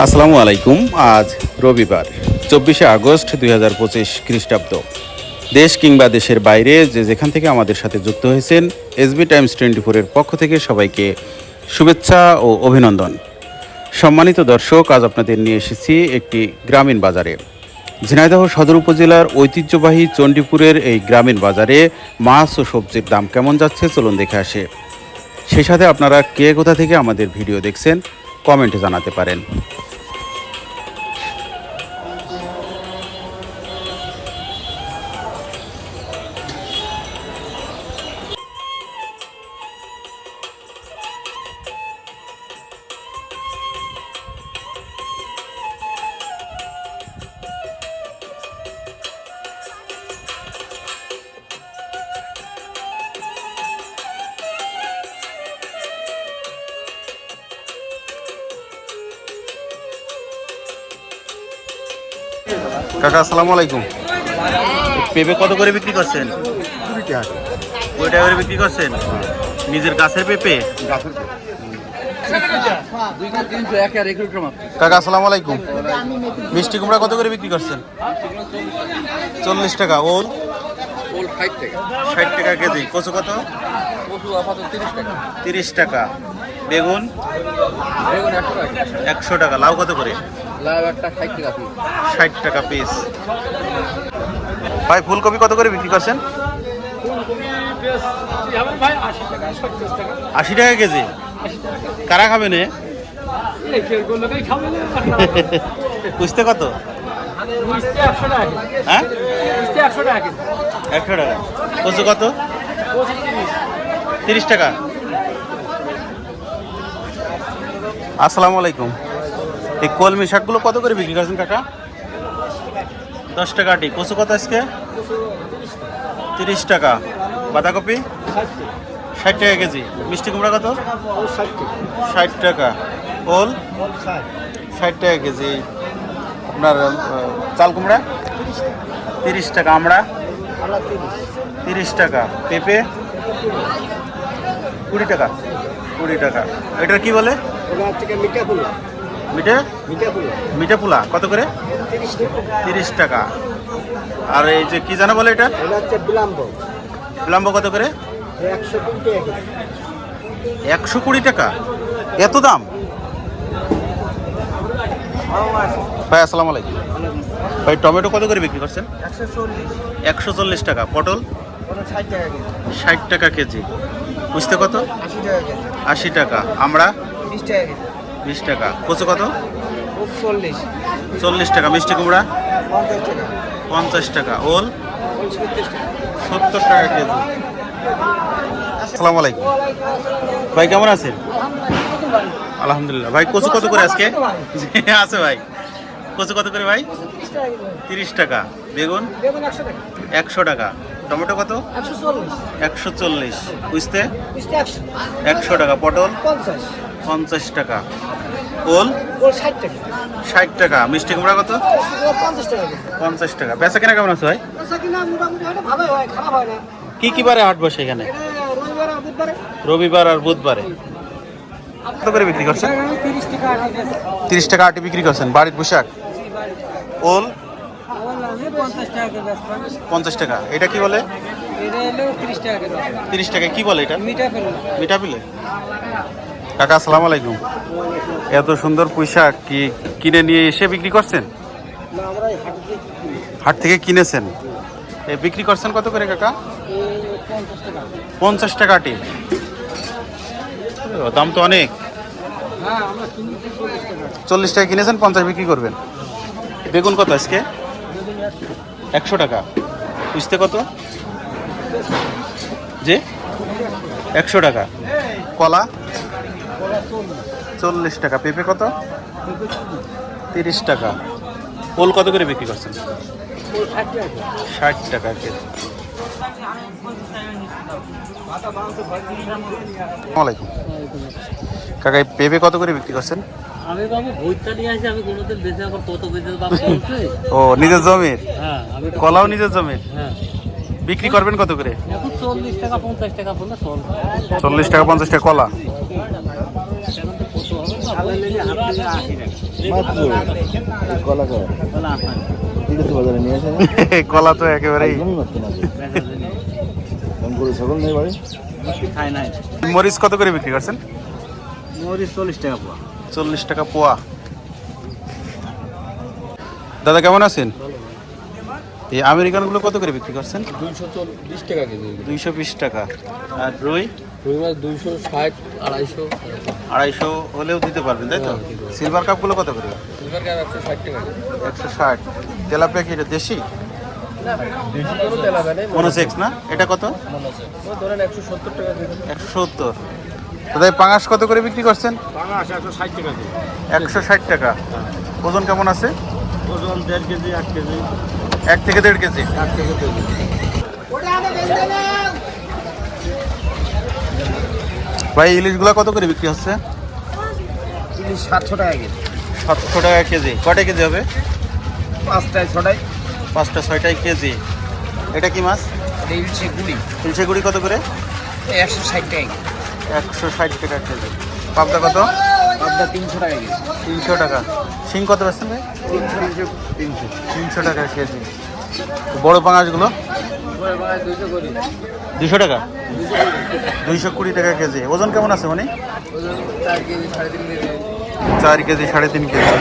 আসসালামু আলাইকুম, আজ রবিবার, চব্বিশে আগস্ট দুই হাজার পঁচিশ খ্রিস্টাব্দ। দেশ কিংবা দেশের বাইরে যে যেখান থেকে আমাদের সাথে যুক্ত হয়েছেন এসবি টাইমস টোয়েন্টি ফোরের পক্ষ থেকে সবাইকে শুভেচ্ছা ও অভিনন্দন। সম্মানিত দর্শক, আজ আপনাদের নিয়ে এসেছি একটি গ্রামীণ বাজারে। ঝিনাইদহ সদর উপজেলার ঐতিহ্যবাহী চণ্ডীপুরের এই গ্রামীণ বাজারে মাছ ও সবজির দাম কেমন যাচ্ছে, চলুন দেখে আসে। সেই সাথে আপনারা কে, কোথা থেকে আমাদের ভিডিও দেখছেন কমেন্টে জানাতে পারেন। কাকা আসসালামু আলাইকুম পেঁপে কত করে বিক্রি করছেন? কয় টাকা। করে বিক্রি করছেন? নিজের গাছের পেঁপে? কাকা আসসালামু আলাইকুম মিষ্টি কুমড়া কত করে বিক্রি করছেন? চল্লিশ টাকা। ওল? ষাট টাকা কেজি। কচু কত? তিরিশ টাকা। বেগুন? একশো টাকা। লাউ কত করে? ষাট টাকা পিস ভাই, ফুলকপি কত করে বিক্রি করছেন? আশি টাকা কেজি। কারা খাবে নে? বুঝতে কত? হ্যাঁ? একশো টাকা। কত? তিরিশ টাকা। আসসালামু আলাইকুম। এই কলমি শাকগুলো কত করে বিক্রি করছেন কাকা? দশ টাকা আটি। কচু কত আজকে? তিরিশ টাকা। বাঁধাকপি? ষাট টাকা কেজি। মিষ্টি কুমড়া কত? ষাট টাকা। ওল? ষাট টাকা কেজি। আপনার চাল কুমড়া? তিরিশ টাকা। আমড়া তিরিশ টাকা। পেঁপে? কুড়ি টাকা। কুড়ি টাকা। এটার কি বলে? মিঠে মিঠে? মিঠে পোলা কত করে? তিরিশ টাকা। আর এই যে কি জানা বলে এটা? বিলম্ব কত করে? একশো কুড়ি টাকা এত দাম? ভাই আসসালামু আলাইকুম। ভাই টমেটো কত করে বিক্রি করছেন? একশো চল্লিশ। টাকা। পটল? ষাট টাকা কেজি। বুঝতে কত? আশি টাকা আমরা? বিশ টাকা কচু কত? চল্লিশ। চল্লিশ টাকা। মিষ্টি কুমড়া? পঞ্চাশ টাকা। টাকা। ওল? টাকা। সত্তর টাকা কেজি। আসসালামু আলাইকুম। ভাই কেমন আছেন? আলহামদুলিল্লাহ। ভাই কচু কত করে আজকে? আছে ভাই। কচু কত করে ভাই? তিরিশ টাকা। বেগুন? বেগুন একশো টাকা। টাকা। টমেটো কত? একশো চল্লিশ। বুঝতে একশো। টাকা। পটল? পঞ্চাশ টাকা। ওল? ষাট টাকা। ষাট টাকা। মিষ্টি কুমড়া কত? পঞ্চাশ টাকা বেচা কেনা কেমন আছে ভাই? কি কি বারে হাট বসে এখানে? রবিবার আর বুধবারে। রবিবার আর বুধবারে। কত করে বিক্রি করছেন? তিরিশ টাকা আটি বিক্রি করছেন। বাড়ির পোশাক? ওল? পঞ্চাশ টাকা এটা কি বলে? তিরিশ টাকা কি বলে এটা? মিঠা মিঠা পিলে কাকা, আসসালামু আলাইকুম। এত সুন্দর পোশাক কি কিনে নিয়ে এসে বিক্রি করছেন? হাটে থেকে কিনেছেন। এ বিক্রি করছেন কত করে কাকা? পঞ্চাশ টাকা পঞ্চাশ টাকা আটি দাম তো অনেক। চল্লিশ টাকা কিনেছেন, পঞ্চাশ বিক্রি করবেন। বেগুন কত আজকে? একশো টাকা। বুঝতে কত? যে একশো টাকা। কলা? চল্লিশ টাকা। পেঁপে কত? তিরিশ টাকা। ওল কত করে বিক্রি করছেন? ষাট টাকা কেজি। আসসালামাইকুম কাকা পেঁপে কত করে বিক্রি করছেন? আমি বাবু ভুইটা নিয়ে আসি আমি কোনোদিন বেঁচে আবার কত বেঁচে বাবু ও নিজের জমির? হ্যাঁ কলাও নিজের জমির? হ্যাঁ। বিক্রি করবেন কত করে? চল্লিশ টাকা পঞ্চাশ টাকা চল্লিশ টাকা পঞ্চাশ টাকা কলা? কলা তো একেবারেই মরিচ কত করে বিক্রি করছেন? মরিচ চল্লিশ টাকা পোয়া। চল্লিশ টাকা পোয়া। দাদা কেমন আছেন? এই আমেরিকানগুলো কত করে বিক্রি করছেন? দুইশো চল্লিশ টাকা কেজি। দুইশো বিশ টাকা। আর রুই? রুই মাছ দুইশো ষাট আড়াইশো। আড়াইশো হলেও দিতে পারবেন তাই তো? সিলভার কাপগুলো কত করে? সিলভার কাপ একশো ষাট টাকা একশো ষাট। তেলাপিয়া কি এটা দেশি? বেশি মনোসেক্স। না? এটা কত? ধরেন একশো সত্তর টাকা একশো সত্তর। দাদা পাঙাশ কত করে বিক্রি করছেন? একশো ষাট টাকা। ওজন কেমন আছে? ওজন দেড় কেজি এক কেজি। এক থেকে দেড় কেজি। এক থেকে কেজি। ভাই ইলিশগুলো কত করে বিক্রি হচ্ছে? ইলিশ সাতশো টাকা কেজি। সাতশো টাকা কেজি। কটা কেজি হবে? পাঁচটায় ছটায়। পাঁচটা ছয়টাই কেজি। এটা কি মাছ? ইলিশে গুড়ি। ইলিশে গুড়ি কত করে? একশো ষাট টাকা একশো ষাট টাকা কেজি। পাবদা কত? পাবদা তিনশো টাকা কেজি। তিনশো টাকা। শিং কত পাচ্ছেন ভাই? তিনশো তিনশো। তিনশো টাকা কেজি। বড় পাঙাশগুলো? দুশো টাকা? দুইশো কুড়ি। টাকা কেজি। ওজন কেমন আছে মানে চার কেজি সাড়ে তিন কেজি। চার কেজি সাড়ে তিন কেজি।